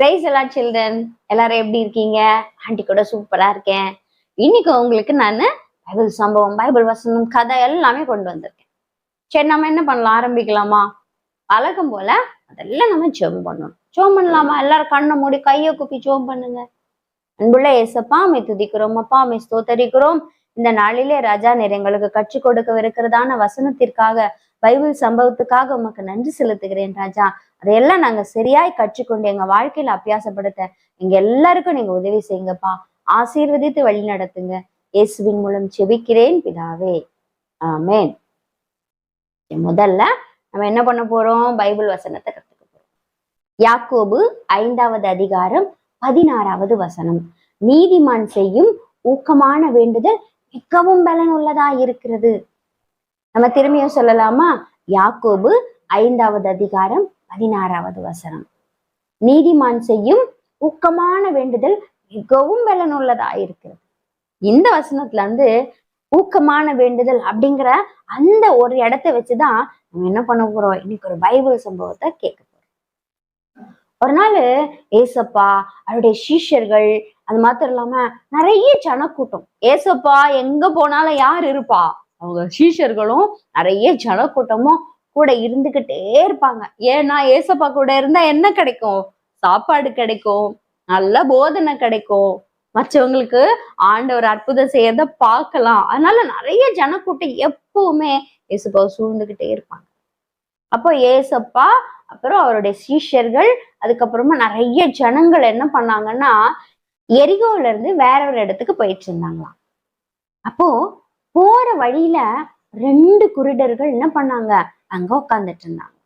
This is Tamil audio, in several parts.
பிரைஸ் எல்லா சில்ட்ரன் எல்லாரும் எப்படி இருக்கீங்க? ஆண்டி கூட சூப்பரா இருக்கேன். இன்னைக்கு உங்களுக்கு நான் பைபிள் சம்பவம் பைபிள் வசனம் கதை எல்லாமே கொண்டு வந்திருக்கேன். சரி நம்ம என்ன பண்ணலாம்? ஆரம்பிக்கலாமா? வழக்கம் போல அதெல்லாம் நம்ம ஜோம் பண்ணணும். ஜோம் பண்ணலாமா? எல்லாரும் கண்ணை மூடி கையை குப்பி ஜோம் பண்ணுங்க. அன்புள்ள ஏசப்பா மை துதிக்கிறோம். அப்பா மை ஸ்தோத்தரிக்கிறோம். இந்த நாளிலே ராஜா நேரங்களுக்கு கற்றுக் கொடுக்கவிருக்கிறதான வசனத்திற்காக பைபிள் சம்பவத்துக்காக உமக்கு நன்றி செலுத்துகிறேன் ராஜா. அதையெல்லாம் நாங்க சரியாய் கற்றுக்கொண்டு எங்க வாழ்க்கையில அபியாசப்படுத்த எங்க எல்லாருக்கும் நீங்க உதவி செய்யுங்கப்பா. ஆசீர்வதித்து வழி நடத்துங்க. இயேசுவின் மூலம் செபிக்கிறேன் பிதாவே. ஆமேன். முதல்ல நம்ம என்ன பண்ண போறோம்? பைபிள் வசனத்தை கத்துக்க போறோம். யாக்கோபு ஐந்தாவது அதிகாரம் பதினாறாவது வசனம். நீதிமான் செய்யும் ஊக்கமான வேண்டுதல் மிகவும் பலனுள்ளதா இருக்கிறது. நம்ம திரும்பியும் சொல்லலாமா? யாக்கோபு ஐந்தாவது அதிகாரம் பதினாறாவது வசனம். நீதிமான் செய்யும் ஊக்கமான வேண்டுதல் மிகவும் பலனுள்ளதா இருக்கிறது இந்த வசனத்துல இருந்து ஊக்கமான வேண்டுதல் அப்படிங்கிற அந்த ஒரு இடத்த வச்சுதான் நம்ம என்ன பண்ண போறோம்? இன்னைக்கு ஒரு பைபிள் சம்பவத்தை கேட்க போறோம். ஒரு நாள் ஏசப்பா அவருடைய சீஷர்கள் அது மாத்திரம் இல்லாம நிறைய ஜனக்கூட்டம். ஏசப்பா எங்க போனாலும் யார் இருப்பா? அவங்க சீஷர்களும் நிறைய ஜனக்கூட்டமும் கூட இருந்துகிட்டே இருப்பாங்க. ஏன்னா ஏசப்பா கூட இருந்தா என்ன கிடைக்கும்? சாப்பாடு கிடைக்கும் நல்ல போதனை கிடைக்கும். மற்றவங்களுக்கு ஆண்டவர் அற்புதம் செய்யறத பார்க்கலாம். அதனால நிறைய ஜனக்கூட்டம் எப்பவுமே ஏசப்பா சூழ்ந்துகிட்டே இருப்பாங்க. அப்போ ஏசப்பா அப்புறம் அவருடைய சீஷர்கள் அதுக்கப்புறமா நிறைய ஜனங்கள் என்ன பண்ணாங்கன்னா எரிகோல இருந்து வேற ஒரு இடத்துக்கு போயிட்டு இருந்தாங்களாம். அப்போ போற வழியில ரெண்டு குருடர்கள் என்ன பண்ணாங்க? அங்க உட்காந்துட்டு இருந்தாங்க.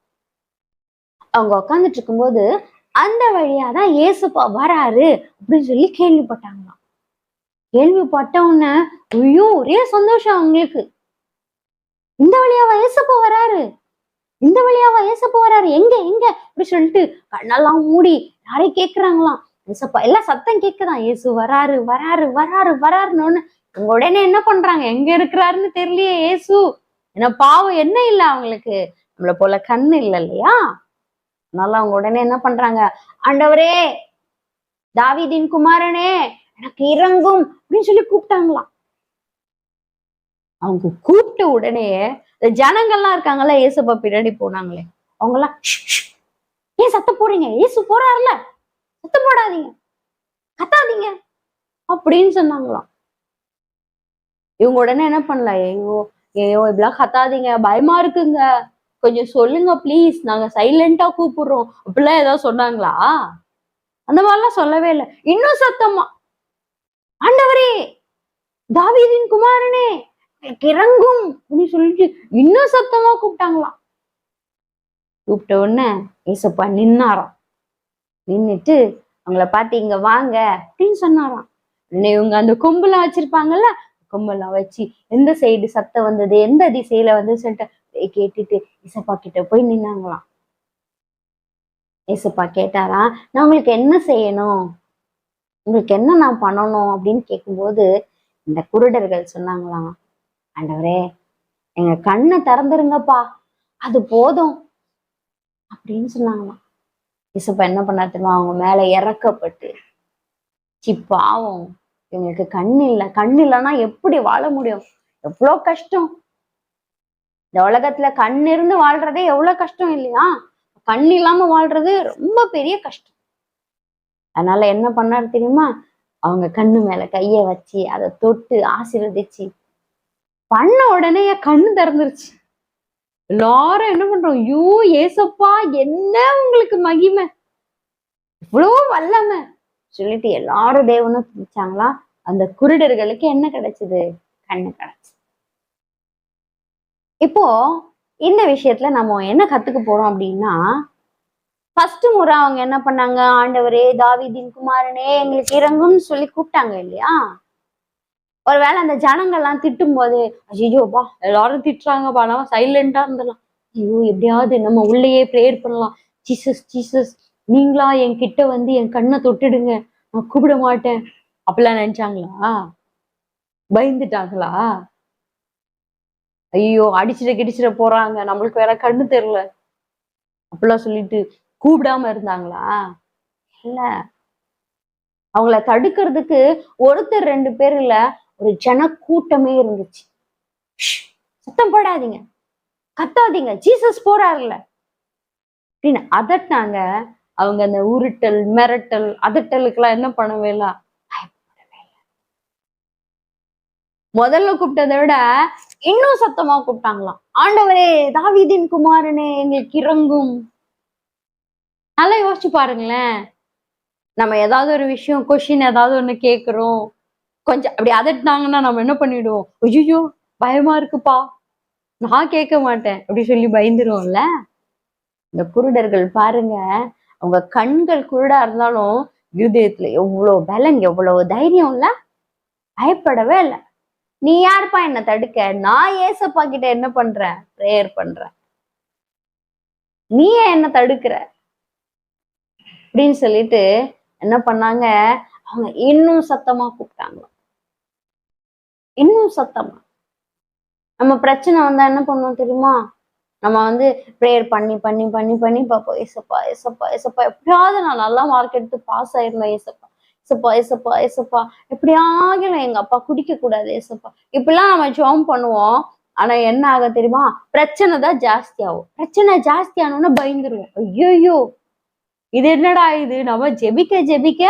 அவங்க உட்காந்துட்டு இருக்கும்போது அந்த வழியாதான் ஏசுப்பா வராரு அப்படின்னு சொல்லி கேள்விப்பட்டாங்களாம். கேள்விப்பட்ட உடனே ஐயோ ஒரே சந்தோஷம் அவங்களுக்கு. இந்த வழியாவா ஏசப்பா வராரு? இந்த வழியாவா ஏசப்பா வராரு? எங்க எங்க? அப்படி சொல்லிட்டு கண்ணெல்லாம் மூடி யாரையும் கேக்குறாங்களாம். ஏசப்பா எல்லாம் சத்தம் கேக்குதான். ஏசு வராரு வராரு வராரு வராருன்னு அவங்க உடனே என்ன பண்றாங்க? எங்க இருக்கிறாருன்னு தெரியலையே ஏசு. ஏன்னா பாவம் என்ன இல்லை அவங்களுக்கு? நம்மள போல கண்ணு இல்லை இல்லையா? அதனால அவங்க உடனே என்ன பண்றாங்க? ஆண்டவரே தாவிதின் குமாரனே எனக்கு இறங்கும் அப்படின்னு சொல்லி கூப்பிட்டாங்களாம். அவங்க கூப்பிட்ட உடனே இந்த ஜனங்கள்லாம் இருக்காங்கல்ல ஏசப்பா பின்னாடி போனாங்களே. அவங்கெல்லாம் எல்லாம் ஏன் சத்தம் போறீங்க ஏசு போறாருல சத்தம் போடாதீங்க. கத்தாதீங்க. அப்படின்னு சொன்னாங்களாம். இவங்க உடனே என்ன பண்ணல ஐயோ ஐயோ இப்படிலாம் கத்தாதீங்க. பயமா இருக்குங்க. கொஞ்சம் சொல்லுங்க ப்ளீஸ் நாங்க சைலண்டா கூப்பிடுறோம். அப்படிலாம் ஏதாவது சொன்னாங்களா? அந்த மாதிரிலாம் சொல்லவே இல்லை. இன்னும் சத்தமா ஆண்டவரே தாவீதின் குமாரனே கிறங்கும். இறங்கும் அப்படின்னு சொல்லிட்டு இன்னும் சத்தமா கூப்பிட்டாங்களாம். கூப்பிட்ட உடனே ஏசப்பா நின்னாராம். நின்னுட்டு அவங்கள பார்த்து இங்க வாங்க. அப்படின்னு சொன்னாராம். இவங்க அந்த கொம்புலாம் வச்சிருப்பாங்கல்ல கொம்பெல்லாம் வச்சு எந்த சைடு சத்தம் வந்தது எந்த திசையில வந்து சொல்லிட்டு கேட்டுட்டு இசப்பா கிட்ட போய் நின்னாங்களாம். இசப்பா கேட்டாரா நான் உங்களுக்கு என்ன செய்யணும்? உங்களுக்கு என்ன நான் பண்ணணும்? அப்படின்னு கேட்கும்போது இந்த குருடர்கள் சொன்னாங்களாம். ஆண்டவரே எங்க கண்ணை திறந்துருங்கப்பா அது போதும் அப்படின்னு சொன்னாங்களாம். இசப்பா என்ன பண்ணா தெரியுமா? அவங்க மேல இறக்கப்பட்டு சி பாவம். இவங்களுக்கு கண் இல்லை கண் இல்லைன்னா எப்படி வாழ முடியும்? எவ்வளோ கஷ்டம். இந்த உலகத்துல கண் இருந்து வாழ்றதே எவ்வளவு கஷ்டம் இல்லையா? கண் இல்லாம வாழ்றது ரொம்ப பெரிய கஷ்டம். அதனால என்ன பண்ணாரு தெரியுமா? அவங்க கண்ணு மேல கைய வச்சு அதை தொட்டு ஆசீர்வதிச்சு பண்ண உடனே என் கண்ணு திறந்துருச்சு. எல்லாரும் என்ன பண்றோம்? ஐயோ ஏசப்பா என்ன உங்களுக்கு மகிமை? இவ்வளோ வல்லமை. சொல்லிட்டு எல்லாரும் தேவனும் துதிச்சாங்களா? அந்த குருடர்களுக்கு என்ன கிடைச்சது? கண்ணு கிடைச்சது. இப்போ இந்த விஷயத்துல நம்ம என்ன கத்துக்க போறோம் அப்படின்னா ஃபர்ஸ்ட் முறை அவங்க என்ன பண்ணாங்க? ஆண்டவரே தாவிதின் குமாரனே எங்களுக்கு இறங்கும்னு சொல்லி கூப்பிட்டாங்க இல்லையா? ஒருவேளை அந்த ஜனங்கள்லாம் திட்டும் போது ஐயோப்பா எல்லாரும் திட்டுறாங்கப்பா நம்ம சைலண்டா இருந்தலாம் ஐயோ எப்படியாவது நம்ம உள்ளேயே ப்ரேயர் பண்ணலாம். ஜீசஸ் ஜீசஸ் நீங்களா என் கிட்ட வந்து என் கண்ணை தொட்டுடுங்க. நான் கூப்பிட மாட்டேன். அப்படிலாம் நினைச்சாங்களா? பயந்துட்டாங்களா? ஐயோ அடிச்சிட கிடிச்சிட போறாங்க. நம்மளுக்கு வேற கண்ணு தெரியல. அப்படிலாம் சொல்லிட்டு கூப்பிடாம இருந்தாங்களா? இல்ல. அவங்கள தடுக்கிறதுக்கு ஒருத்தர் ரெண்டு பேர் இல்ல ஒரு ஜன கூட்டமே இருந்துச்சு சத்தம் போடாதீங்க. கத்தாதீங்க. ஜீசஸ் போறாருல்ல. அப்படின்னு அதட்டாங்க அவங்க அந்த உருட்டல் மிரட்டல் அதட்டலுக்கெல்லாம் என்ன பண்ணவே இல்ல பயப்படவே இல்ல. முதல்ல கூப்பிட்டதை விட இன்னும் சத்தமா கூப்பிட்டாங்களாம். ஆண்டவரே தாவிதின் குமாரனே எங்களுக்கு இறங்கும் நல்லா யோசிச்சு பாருங்களேன். நம்ம ஏதாவது ஒரு விஷயம் கொஷின் ஏதாவது ஒண்ணு கேக்குறோம். கொஞ்சம் அப்படி அதட்டினாங்கன்னா நம்ம என்ன பண்ணிடுவோம்? ஐயோ பயமா இருக்குப்பா. நான் கேட்க மாட்டேன். அப்படி சொல்லி பயந்துருவோம்ல. இந்த குருடர்கள் பாருங்க. அவங்க கண்கள் குருடா இருந்தாலும் இருதயத்துல எவ்வளவு பலன் எவ்வளவு தைரியம் இல்ல? பயப்படவே இல்லை. நீ யாருப்பா என்ன தடுக்க? நான் ஏசப்பா கிட்ட என்ன பண்றேன் ப்ரேயர் பண்றேன் நீ என்ன தடுக்கிற? அப்படின்னு சொல்லிட்டு என்ன பண்ணாங்க? அவங்க இன்னும் சத்தமா கூப்பிட்டாங்க இன்னும் சத்தமா. நம்ம பிரச்சனை வந்தா என்ன பண்ணுவோம் தெரியுமா? நம்ம வந்து ப்ரேயர் பண்ணி பண்ணி பண்ணி பண்ணி பார்ப்போம். ஏசப்பா ஏசப்பா ஏசப்பா எப்படியாவது நான் நல்லா மார்க் எடுத்து பாஸ் ஆயிருந்தேன் ஏசப்பா. ஏசப்பா ஏசப்பா ஏசப்பா. எப்படியாகிலும் எங்க அப்பா குடிக்க கூடாது ஏசப்பா. இப்படிலாம் நம்ம ஜோம் பண்ணுவோம். ஆனா என்ன ஆக தெரியுமா? பிரச்சனை தான் ஜாஸ்தி ஆகும். பிரச்சனை ஜாஸ்தி ஆனோன்னா பயந்துருவோம். ஐயோயோ இது என்னடா இது? நம்ம ஜெபிக்க ஜெபிக்க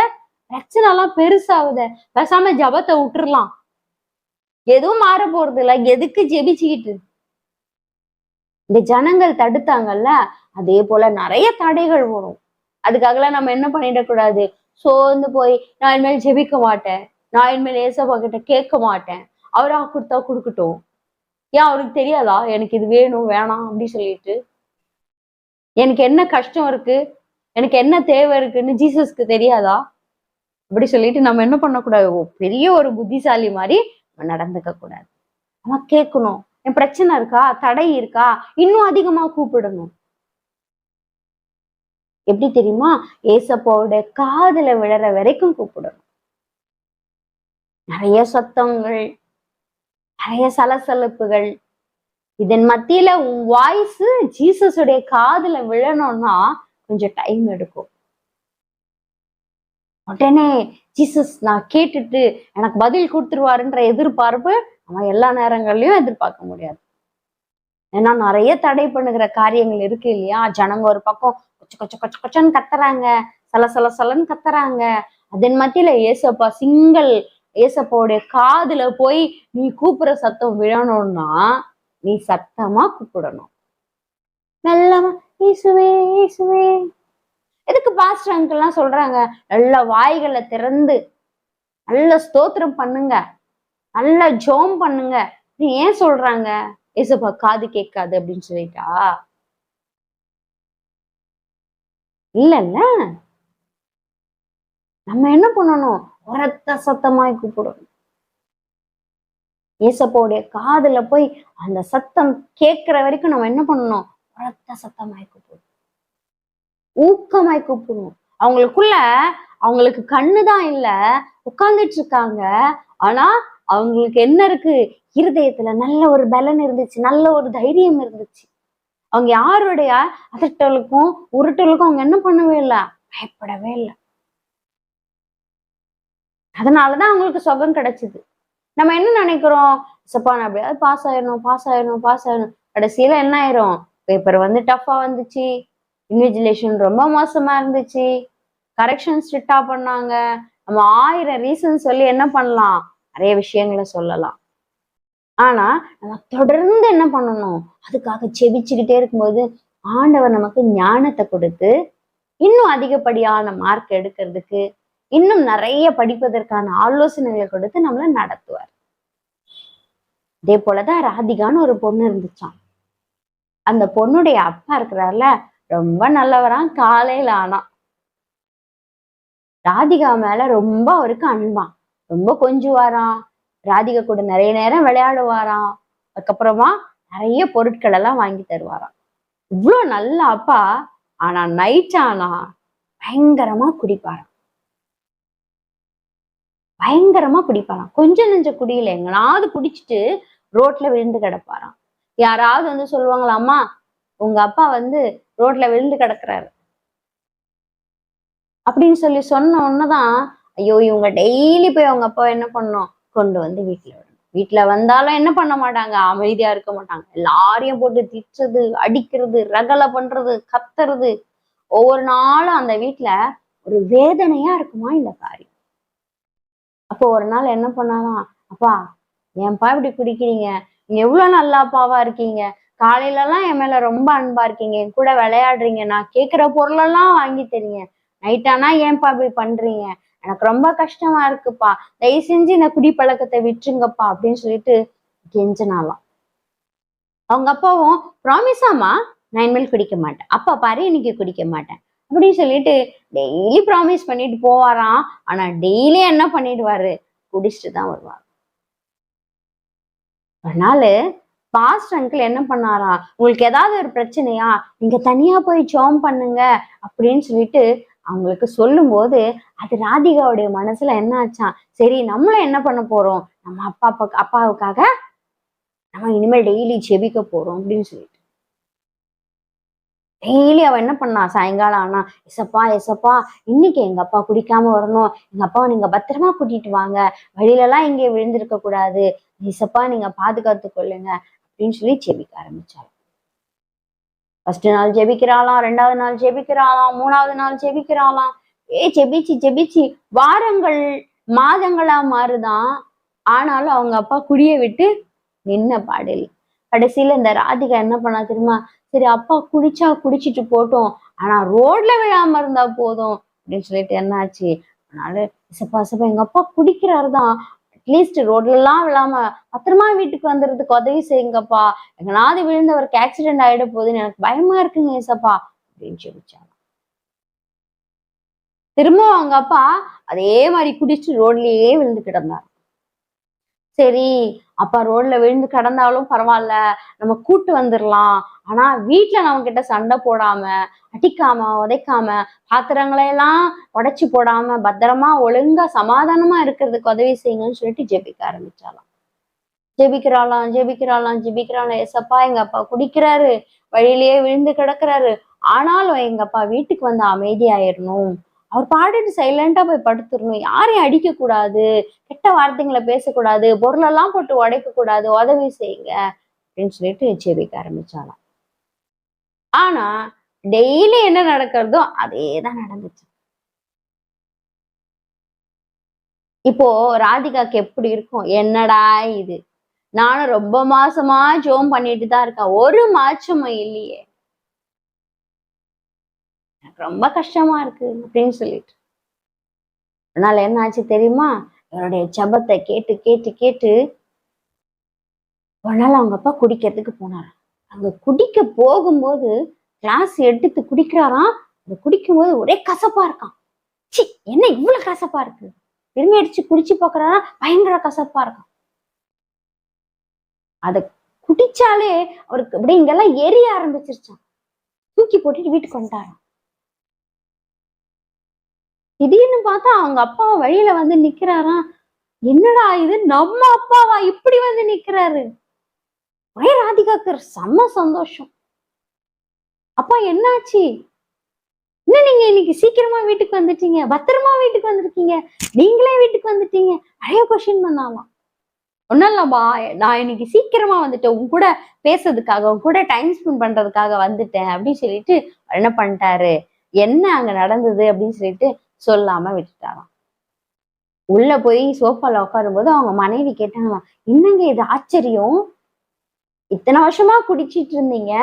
பிரச்சனை எல்லாம் பெருசாகுதே. பேசாம ஜபத்தை விட்டுறலாம். எதுவும் மாற போறது இல்ல எதுக்கு ஜெபிச்சுக்கிட்டு? இந்த ஜனங்கள் தடுத்தாங்கல்ல? அதே போல நிறைய தடைகள் வரும். அதுக்காகலாம் நம்ம என்ன பண்ணிடக்கூடாது? சோர்ந்து போய் நான் இனிமேல் ஜெபிக்க மாட்டேன். நான் இனிமேல் ஏசப்பா கிட்ட கேட்க மாட்டேன். அவராக கொடுத்தா கொடுக்கட்டும். ஏன் அவருக்கு தெரியாதா? எனக்கு இது வேணும் வேணாம் அப்படின்னு சொல்லிட்டு. எனக்கு என்ன கஷ்டம் இருக்கு? எனக்கு என்ன தேவை இருக்குன்னு ஜீசஸ்க்கு தெரியாதா? அப்படி சொல்லிட்டு நம்ம என்ன பண்ணக்கூடாது? ஓ, பெரிய ஒரு புத்திசாலி மாதிரி நடந்துக்க கூடாது. நம்ம கேட்கணும். என் பிரச்சனை இருக்கா? தடை இருக்கா? இன்னும் அதிகமா கூப்பிடணும். எப்படி தெரியுமா? ஏசப்பாவோட காதுல விழற வரைக்கும் கூப்பிடணும். நிறைய சத்தங்கள் நிறைய சலசலப்புகள். இதன் மத்தியில உன் வாய்ஸ் ஜீசஸுடைய காதுல விழணும்னா கொஞ்சம் டைம் எடுக்கும். உடனே ஜீசஸ் நான் கேட்டுட்டு எனக்கு பதில் கொடுத்துருவாருன்ற எதிர்பார்ப்பு நம்ம எல்லா நேரங்கள்லயும் எதிர்பார்க்க முடியாது. ஏன்னா நிறைய தடை பண்ணுகிற காரியங்கள் இருக்கு இல்லையா? ஜனங்க ஒரு பக்கம் கொச்ச கொச்ச கொச்ச கொச்சன்னு கத்துறாங்க. சல சல சலன்னு கத்துறாங்க. அதன் மத்தியில ஏசப்பா சிங்கல் ஏசப்பாவுடைய காதுல போய் நீ கூப்பிடுற சத்தம் விழணும்னா நீ சத்தமா கூப்பிடணும். நல்லா இயேசுவே இயேசுவே. எதுக்கு பாஸ்டர் அங்கிள்லாம் சொல்றாங்க? நல்ல வாய்களை திறந்து நல்ல ஸ்தோத்திரம் பண்ணுங்க. நல்ல ஜோம் பண்ணுங்க. நீ ஏன் சொல்றாங்க? ஏசப்பா காது கேட்காது அப்படின்னு சொல்லிட்டா? இல்லைல்ல. நம்ம என்ன பண்ணணும்? உரத்த சத்தமாய் கூப்பிடணும். ஏசப்போடைய காதுல போய் அந்த சத்தம் கேட்கிற வரைக்கும் நம்ம என்ன பண்ணணும்? உரத்த சத்தமாய் கூப்பிடணும். ஊக்கமாய் கூப்பிடணும். அவங்களுக்குள்ள அவங்களுக்கு கண்ணுதான் இல்ல. உட்கார்ந்துட்டு இருக்காங்க. ஆனா அவங்களுக்கு என்ன இருக்கு? இருதயத்துல நல்ல ஒரு பலன் இருந்துச்சு. நல்ல ஒரு தைரியம் இருந்துச்சு. அவங்க யாருடைய அதட்டலுக்கும் உருட்டலுக்கும் அவங்க என்ன பண்ணவே இல்லை? பயப்படவே இல்லை. அதனாலதான் அவங்களுக்கு சுகம் கிடைச்சது. நம்ம என்ன நினைக்கிறோம்? சப்பா நான் எப்படியாவது பாஸ் ஆயிடணும் பாஸ் ஆயிடணும் பாஸ் ஆயிடணும். கடைசியில என்ன ஆயிரும்? பேப்பர் வந்து டஃபா வந்துச்சு. இன்விஜிலேஷன் ரொம்ப மோசமா இருந்துச்சு. கரெக்ஷன் ஸ்ட்ரிக்டா பண்ணாங்க. நம்ம ஆயிரம் ரீசன் சொல்லி என்ன பண்ணலாம்? நிறைய விஷயங்களை சொல்லலாம். ஆனா நம்ம தொடர்ந்து என்ன பண்ணணும்? அதுக்காக செபிச்சுக்கிட்டே இருக்கும்போது ஆண்டவர் நமக்கு ஞானத்தை கொடுத்து இன்னும் அதிகப்படியான மார்க் எடுக்கிறதுக்கு இன்னும் நிறைய படிப்பதற்கான ஆலோசனைகளை கொடுத்து நம்மள நடத்துவார். இதே போலதான் ராதிகான்னு ஒரு பொண்ணு இருந்துச்சான் அந்த பொண்ணுடைய அப்பா இருக்கிறார்ல ரொம்ப நல்லவரான் காலையில ஆனா. ராதிகா மேல ரொம்ப அவருக்கு அன்பான் ரொம்ப கொஞ்சுவாராம். ராதிகா கூட நிறைய நேரம் விளையாடுவாராம். அதுக்கப்புறமா நிறைய பொருட்கள் எல்லாம் வாங்கி தருவாராம். இவ்வளோ நல்ல அப்பா. ஆனா நைட் ஆனா பயங்கரமா குடிப்பாராம். பயங்கரமா குடிப்பாராம். கொஞ்சம் நெஞ்ச குடியில எங்கனாவது குடிச்சிட்டு ரோட்ல விழுந்து கிடப்பாராம். யாராவது வந்து சொல்லுவாங்களா அம்மா உங்க அப்பா வந்து ரோட்ல விழுந்து கிடக்குறாரு. அப்படின்னு சொல்லி சொன்ன உடனேதான் ஐயோ இவங்க டெய்லி போய் அவங்க அப்பா என்ன பண்ணோம்? கொண்டு வந்து வீட்டுல விடணும். வீட்டுல வந்தாலும் என்ன பண்ண மாட்டாங்க? அமைதியா இருக்க மாட்டாங்க. எல்லாரையும் போட்டு திட்டுறது அடிக்கிறது ரகலை பண்றது கத்துறது. ஒவ்வொரு நாளும் அந்த வீட்டுல ஒரு வேதனையா இருக்குமா இந்த காரியம்? அப்போ ஒரு நாள் என்ன பண்ணாலாம் அப்பா ஏன்பா இப்படி குடிக்கிறீங்க? நீங்க எவ்வளவு நல்லா அப்பாவா இருக்கீங்க? காலையில எல்லாம் என் மேல ரொம்ப அன்பா இருக்கீங்க. என் கூட விளையாடுறீங்க. நான் கேக்குற பொருளெல்லாம் வாங்கி தரீங்க. நைட் ஆனா ஏன்பா இப்படி பண்றீங்க? எனக்கு ரொம்ப கஷ்டமா இருக்குப்பா. தயவு செஞ்சு இந்த குடிப்பழக்கத்தை விட்டுருங்கப்பா அப்படின்னு சொல்லிட்டு கெஞ்சினாலாம் அவங்க அப்பாவும் ப்ராமிஸாமா நான் இனிமேல் குடிக்க மாட்டேன். அப்பா பாரு இன்னைக்கு குடிக்க மாட்டேன். அப்படின்னு சொல்லிட்டு டெய்லி ப்ராமிஸ் பண்ணிட்டு போவாராம். ஆனா டெய்லி என்ன பண்ணிடுவாரு? குடிச்சிட்டு தான் வருவார். ஒரு பாஸ்ட் அங்கிள் என்ன பண்ணாராம் உங்களுக்கு ஏதாவது ஒரு பிரச்சனையா? நீங்க தனியா போய் ஜோம் பண்ணுங்க. அப்படின்னு சொல்லிட்டு அவங்களுக்கு சொல்லும்போது அது ராதிகாவுடைய மனசுல என்ன ஆச்சான் சரி நம்மளும் என்ன பண்ண போறோம்? நம்ம அப்பா அப்பா அப்பாவுக்காக நம்ம இனிமேல் டெய்லி செபிக்க போறோம் அப்படின்னு சொல்லிட்டு. டெய்லி அவன் என்ன பண்ணா? சாயங்காலம் ஆனா எசப்பா எசப்பா இன்னைக்கு எங்க அப்பா குடிக்காம வரணும். எங்க அப்பாவை நீங்க பத்திரமா கூட்டிட்டு வாங்க. வழியில எல்லாம் இங்கே விழுந்திருக்க கூடாது எசப்பா நீங்க பாதுகாத்து கொள்ளுங்க. அப்படின்னு சொல்லி செபிக்க ஆரம்பிச்சாரு. ஃபர்ஸ்ட் நாள் ஜெபிக்கிறாளாம் ரெண்டாவது நாள் ஜெபிக்கிறாளாம் மூணாவது நாள் ஜெபிக்கிறாளாம். ஏ ஜெபிச்சு ஜெபிச்சு. வாரங்கள் மாதங்களா மாறுதான். ஆனாலும் அவங்க அப்பா குடிய விட்டு நின்ன பாடல். கடைசியில இந்த ராதிகா என்ன பண்ணா தெரியுமா? சரி அப்பா குடிச்சா குடிச்சிட்டு போட்டோம். ஆனா ரோட்ல விழாம இருந்தா போதும். அப்படின்னு சொல்லிட்டு என்னாச்சு? அதனால சப்பா சப்பா எங்க அப்பா குடிக்கிறாரு தான் அட்லீஸ்ட் ரோட்ல எல்லாம் விழாம பத்திரமா வீட்டுக்கு வந்துடுறதுக்கு உதவி செய்யுங்கப்பா. எங்கனாவது விழுந்தவருக்கு ஆக்சிடென்ட் ஆயிட போகுதுன்னு எனக்கு பயமா இருக்குங்க ஏசப்பா அப்படின்னு சொல்லிச்சாங்க. திரும்ப அவங்க அப்பா அதே மாதிரி குடிச்சு ரோட்லயே விழுந்து கிடந்தார். சரி அப்பா ரோட்ல விழுந்து கிடந்தாலும் பரவாயில்ல நம்ம கூட்டு வந்துடலாம் ஆனா வீட்டுல நம்ம கிட்ட சண்டை போடாம அடிக்காம உதைக்காம பாத்திரங்களை எல்லாம் உடைச்சு போடாம பத்திரமா ஒழுங்கா சமாதானமா இருக்கிறதுக்கு உதவி செய்யுங்கன்னு சொல்லிட்டு ஜெபிக்க ஆரம்பிச்சாலாம் ஜெபிக்கிறாளாம் ஜெபிக்கிறாளாம் ஜெபிக்கிறாளாம். ஏசப்பா எங்க அப்பா குடிக்கிறாரு. வழியிலேயே விழுந்து கிடக்குறாரு. ஆனாலும் எங்க அப்பா வீட்டுக்கு வந்து அமைதியாயிரணும். அவர் பாடிட்டு சைலண்டா போய் படுத்துடணும். யாரையும் அடிக்க கூடாது கெட்ட வார்த்தைங்களை பேசக்கூடாது. பொருளெல்லாம் போட்டு உடைக்க கூடாது உதவி செய்யுங்க. அப்படின்னு சொல்லிட்டு ஜெபிக்க ஆரம்பிச்சாலாம் ஆனா டெய்லி என்ன நடக்கிறதோ அதே தான் நடந்துச்சு. இப்போ ராதிகாக்கு எப்படி இருக்கும்? என்னடா இது? நானும் ரொம்ப மாசமா ஜோம் பண்ணிட்டு தான் இருக்கேன். ஒரு மாற்றமும் இல்லையே. ரொம்ப கஷ்டமா இருக்கு அப்படின்னு சொல்லிட்டு. அதனால என்ன ஆச்சு தெரியுமா? இவருடைய ஜபத்தை கேட்டு கேட்டு கேட்டு ஒரு நாள் அவங்க அப்பா குடிக்கிறதுக்கு போனாராம். அங்க குடிக்க போகும்போது கிளாஸ் எடுத்து குடிக்கிறாராம். அது குடிக்கும்போது ஒரே கசப்பா இருக்கான் சி என்ன இவ்வளவு கசப்பா இருக்கு? திரும்பி அடிச்சு குடிச்சு பாக்குறாரா பயங்கர கசப்பா இருக்கான் அத குடிச்சாலே அவருக்கு அப்படியே இங்கெல்லாம் எரிய ஆரம்பிச்சிருச்சான் தூக்கி போட்டுட்டு வீட்டுக்கு வந்துட்டாராம். திடீர்னு பார்த்தா அவங்க அப்பா வழியில வந்து நிக்கிறாராம். என்னடா இது? நம்ம அப்பாவா இப்படி வந்து நிக்கிறாரு? ஒரே செம்ம சந்தோஷம். அப்பா என்னாச்சு? என்ன நீங்க இன்னைக்கு சீக்கிரமா வீட்டுக்கு வந்துட்டீங்க? பத்திரமா வீட்டுக்கு வந்திருக்கீங்க? நீங்களே வீட்டுக்கு வந்துட்டீங்க? நிறைய கொஸ்டின் பண்ணாலாம் ஒன்றும் இல்லப்பா நான் இன்னைக்கு சீக்கிரமா வந்துட்டேன். உன் கூட பேசுறதுக்காக உன் கூட டைம் ஸ்பெண்ட் பண்றதுக்காக வந்துட்டேன் அப்படின்னு சொல்லிட்டு என்ன பண்ணிட்டாரு? என்ன அங்க நடந்தது அப்படின்னு சொல்லிட்டு சொல்லாம விட்டுட்டாராம். உள்ள போய் சோஃபால உட்காரும்போது அவங்க மனைவி கேட்டாங்களாம் என்னங்க இது? ஆச்சரியம்? இத்தனை வருஷமா குடிச்சிட்டு இருந்தீங்க?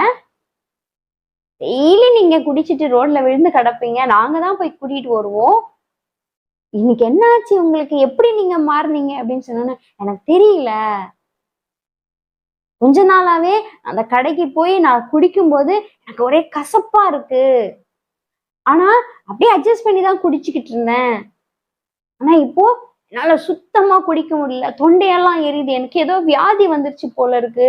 டெய்லி நீங்க குடிச்சிட்டு ரோட்ல விழுந்து கிடப்பீங்க. நாங்க தான் போய் கூட்டிட்டு வருவோம். இன்னைக்கு என்ன ஆச்சு? உங்களுக்கு எப்படி நீங்க மாறுனீங்க? அப்படின்னு சொன்னோன்னு எனக்கு தெரியல. கொஞ்ச நாளாவே அந்த கடைக்கு போய் நான் குடிக்கும்போது எனக்கு ஒரே கசப்பா இருக்கு. ஆனா அப்படியே அட்ஜஸ்ட் பண்ணி தான் குடிச்சுக்கிட்டு இருந்தேன். ஆனா இப்போ என்னால சுத்தமா குடிக்க முடியல. தொண்டையெல்லாம் எரியுது. எனக்கு ஏதோ வியாதி வந்துருச்சு போல இருக்கு.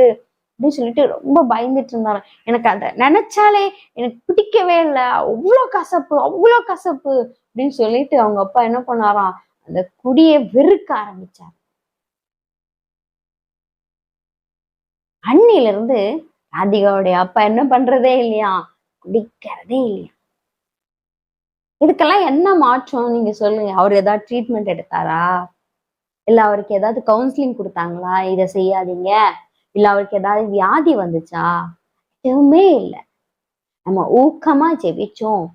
அப்படின்னு சொல்லிட்டு ரொம்ப பயந்துட்டு இருந்தாரு எனக்கு அதை நினைச்சாலே எனக்கு பிடிக்கவே இல்லை. அவ்வளோ கசப்பு அவ்வளோ கசப்பு அப்படின்னு சொல்லிட்டு அவங்க அப்பா என்ன பண்ணாராம்? அந்த குடியை வெறுக்க ஆரம்பிச்சார். அண்ணில இருந்து ராதிகாவுடைய அப்பா என்ன பண்றதே இல்லையா? குடிக்கிறதே இல்லையா? இதுக்கெல்லாம் என்ன மாற்றம்? நீங்க சொல்லுங்க. அவர் ஏதாவது ட்ரீட்மெண்ட் எடுத்தாரா? இல்ல அவருக்கு ஏதாவது கவுன்சிலிங் கொடுத்தாங்களா? இதை செய்யாதீங்க. இல்ல அவருக்கு ஏதாவது வியாதி வந்துச்சா? எதுவுமே இல்லை. நம்ம ஊக்கமா ஜெபிச்சோம்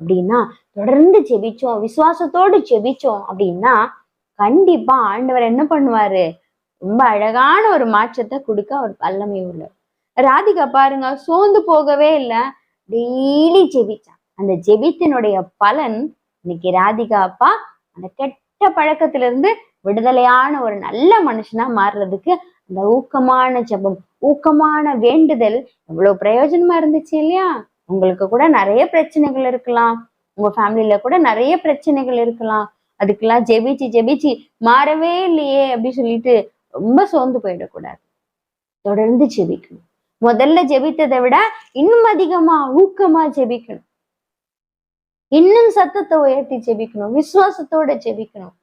அப்படின்னா தொடர்ந்து ஜெபிச்சோம் விசுவாசத்தோடு ஜெபிச்சோம் அப்படின்னா கண்டிப்பா ஆண்டவர் என்ன பண்ணுவாரு? ரொம்ப அழகான ஒரு மாற்றத்தை கொடுக்க அவர் வல்லமை உள்ளார் ராதிகா பாருங்க சோர்ந்து போகவே இல்லை. டெய்லி ஜெபிச்சா. அந்த ஜெபித்தினுடைய பலன் இன்னைக்கு ராதிகா அப்பா அந்த கெட்ட பழக்கத்துல இருந்து விடுதலையான ஒரு நல்ல மனுஷனா மாறுறதுக்கு அந்த ஊக்கமான ஜபம் ஊக்கமான வேண்டுதல் எவ்வளவு பிரயோஜனமா இருந்துச்சு இல்லையா? உங்களுக்கு கூட நிறைய பிரச்சனைகள் இருக்கலாம். உங்க ஃபேமிலியில கூட நிறைய பிரச்சனைகள் இருக்கலாம். அதுக்கெல்லாம் ஜெபிச்சு ஜெபிச்சு மாறவே இல்லையே அப்படி சொல்லிட்டு ரொம்ப சோர்ந்து போயிடக்கூடாது. தொடர்ந்து ஜெபிக்கணும். முதல்ல ஜெபித்ததை விட இன்னும் அதிகமா ஊக்கமா ஜெபிக்கணும். இன்னும் சத்தத்தை உயர்த்தி ஜெபிக்கணும் விசுவாசத்தோட ஜெபிக்கணும்.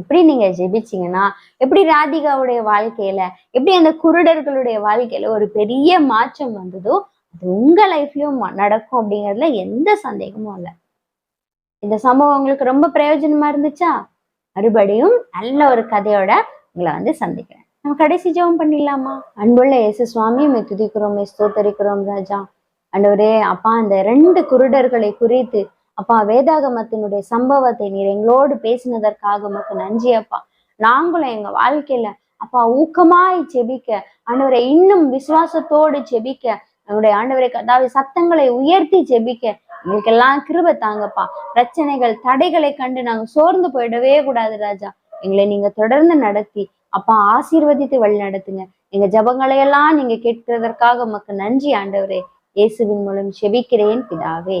இப்படி நீங்க ஜெபிச்சீங்கன்னா எப்படி ராதிகாவுடைய வாழ்க்கையில எப்படி அந்த குருடர்களுடைய வாழ்க்கையில ஒரு பெரிய மாற்றம் வந்ததோ அது உங்க லைஃப்லயும் நடக்கும் அப்படிங்கிறதுல எந்த சந்தேகமும் இல்லை. இந்த சம்பவம் உங்களுக்கு ரொம்ப பிரயோஜனமா இருந்துச்சா? மறுபடியும் நல்ல ஒரு கதையோட உங்களை வந்து சந்திக்கிறேன். நம்ம கடைசி ஜெபம் பண்ணிடலாமா? அன்புள்ள இயேசு சுவாமி மே துதிக்கிறோம் ஸ்தோத்தரிக்கிறோம் ராஜா. அண்டவரே அப்பா அந்த ரெண்டு குருடர்களை குறித்து அப்பா வேதாகமத்தினுடைய சம்பவத்தை நீர் எங்களோடு பேசினதற்காக உமக்கு நன்றி அப்பா. நாங்களும் எங்க வாழ்க்கையில அப்பா ஊக்கமாய் செபிக்க ஆண்டவரை இன்னும் விசுவாசத்தோடு செபிக்க நம்முடைய ஆண்டவரை அதாவது சத்தங்களை உயர்த்தி ஜெபிக்க எங்களுக்கெல்லாம் கிருப தாங்கப்பா. பிரச்சனைகள் தடைகளை கண்டு நாங்க சோர்ந்து போயிடவே கூடாது ராஜா. எங்களை நீங்க தொடர்ந்து நடத்தி அப்பா ஆசீர்வதித்து வழி நடத்துங்க. எங்க ஜபங்களை எல்லாம் நீங்க கேட்கிறதற்காக உமக்கு நன்றி ஆண்டவரே. இயேசுவின் மூலம் செபிக்கிறேன் பிதாவே.